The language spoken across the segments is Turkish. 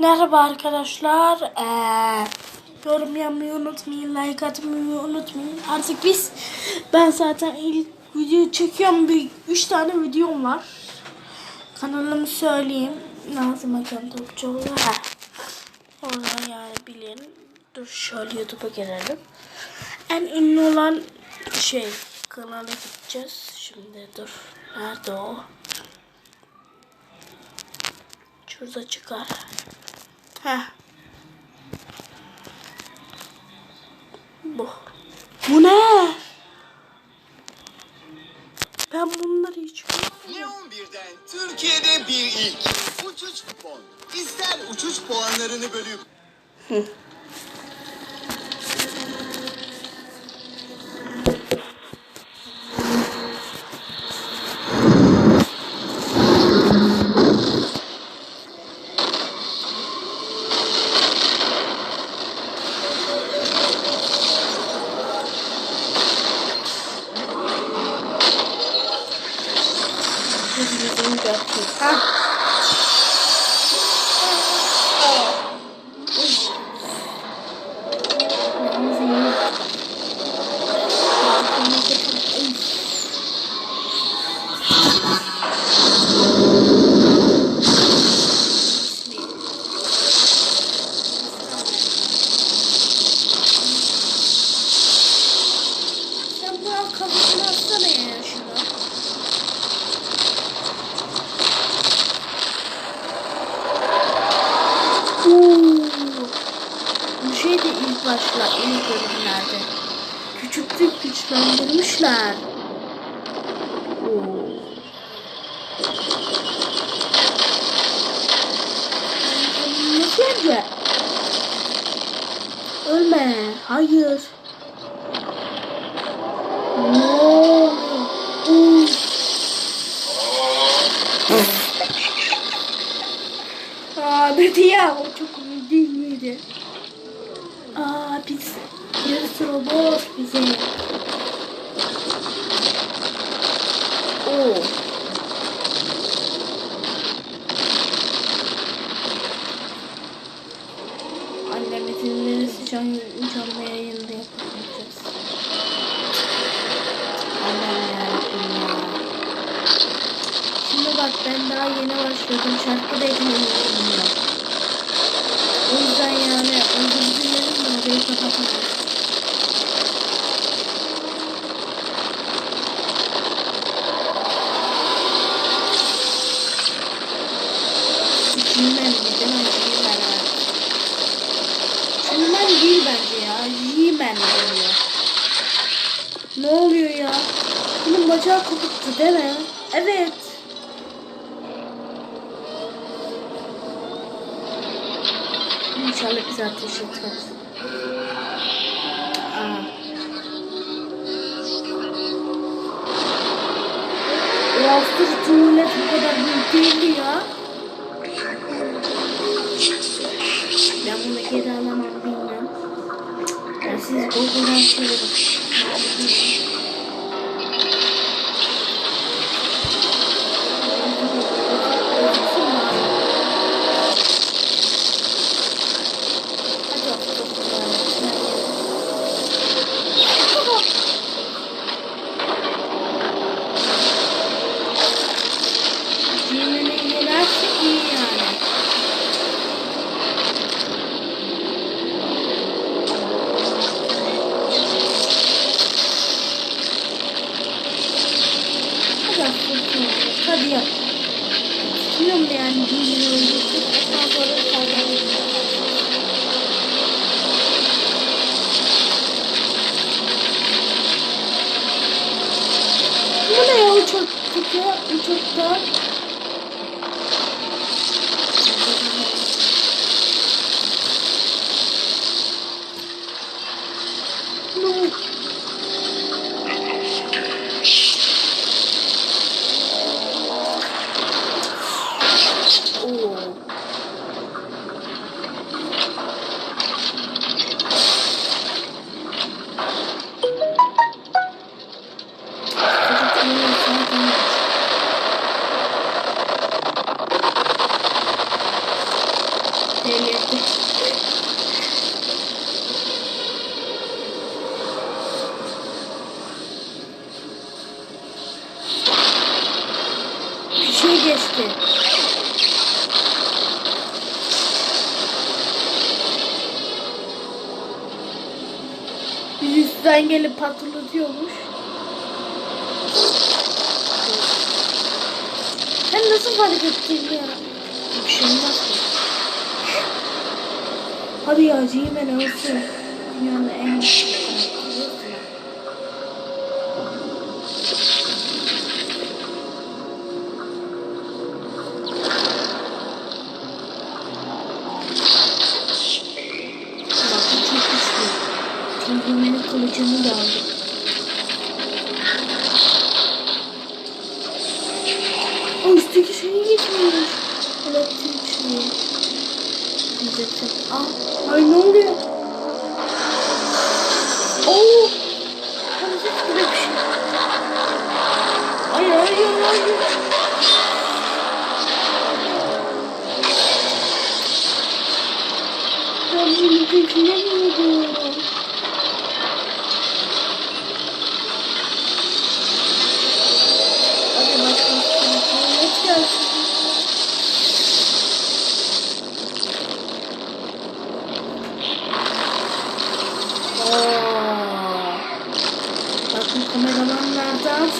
Merhaba arkadaşlar. Ee, yorum yapmayı unutmayın, like atmayı unutmayın. Artık biz, ben zaten ilk video çekiyorum. Bir üç tane videom var. Kanalımı söyleyeyim. Nazım Hakan Topçuoğlu. Ha. Oradan yani bilin. Dur şöyle YouTube'a girelim. En ünlü olan şey kanala gideceğiz. Şimdi dur. Nerede o? Şurada çıkar. Heh. Yalnız iyi. Sen bu kafasını atsana ya şuna. Oo. Bu şey de ilk başta ilk bölümlerde. Güçlendirmişler. Oo. Nasıl yapacak? Ölme. Hayır. No. Aa dedi ya o çok komik değil miydi? Aa biz yarısı robot bize. Oo. Annemizin neresi can, canlı yayında yapamayacağız. Annem yarabbim ya. Şimdi bak ben daha yeni başladım. Şarkı da ekleyebilirim ya. O yüzden yani özür dilerim de orayı kapatamam. Çinmen mi değil mi? Çinmen ha. Çinmen değil bence ya. Yemen oluyor. Ne oluyor ya? Bunun bacağı kopuktu değil mi? Evet. İnşallah bize ateş etmez. Aa. Avusturya Cumhuriyeti bu kadar büyük değildi ya. Ben bunu geri alamam bilmem. Ben siz Google'dan sorun. Thank you. Şey geçti. Bir üstten gelip patlatıyormuş. Sen nasıl fark ettin ya? Bir şey olmaz. Hadi ya G-Man olsun. Dünyanın en Kılıcını da aldım. O üstteki şeyi geçmiyoruz. Elektrik şeyi. Diyecektim. Aa, ay ne oluyor? Oo! Parazit gibi bir şey. Ay ay ay ay. Ben bunu beklemiyordum. Hadi bakalım. Tuvalet gelsin. Oo. Bakın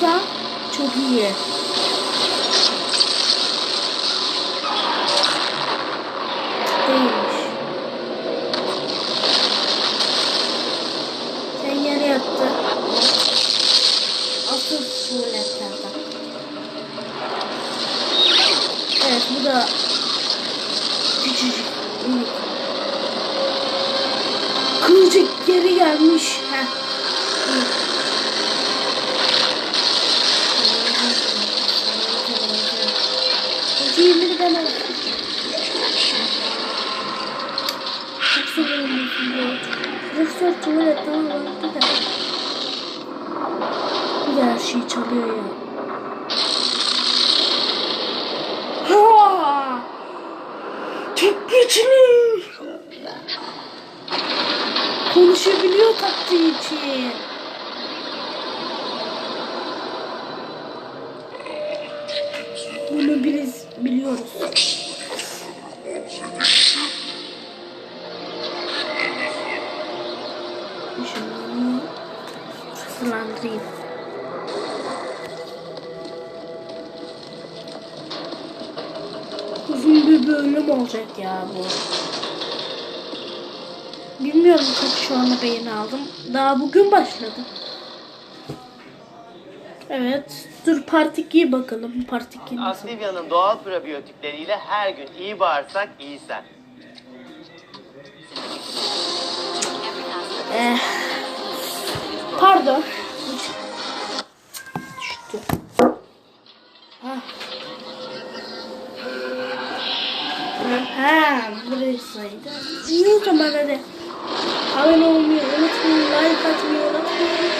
kameramanlardansa çok iyi. Değilmiş. Sen yere yattı. Asıl tuvaletlerden. Evet bu da küçücük. minik. Kılıcı geri gelmiş. Heh. İyi. Cimri ben alayım. Çok seviyorum bu filmi. Profesör tuvaletten alıntı da. Bir de her şeyi çalıyor ya. Ha! Çok güçlü. Konuşabiliyor taktiği. Bunu biz biliyoruz. Uzun bir bölüm olacak ya bu. Bilmiyorum kaç şu anda beğeni aldım. Daha bugün başladı. Evet. Dur part 2'ye bakalım. Part 2 nasıl? Aktivya'nın doğal probiyotikleriyle her gün iyi bağırsak iyi sen. Eh. Pardon. Ha burasıydı. İyi o zaman hadi. Abone olmayı unutmayın. Like atmayı unutmayın.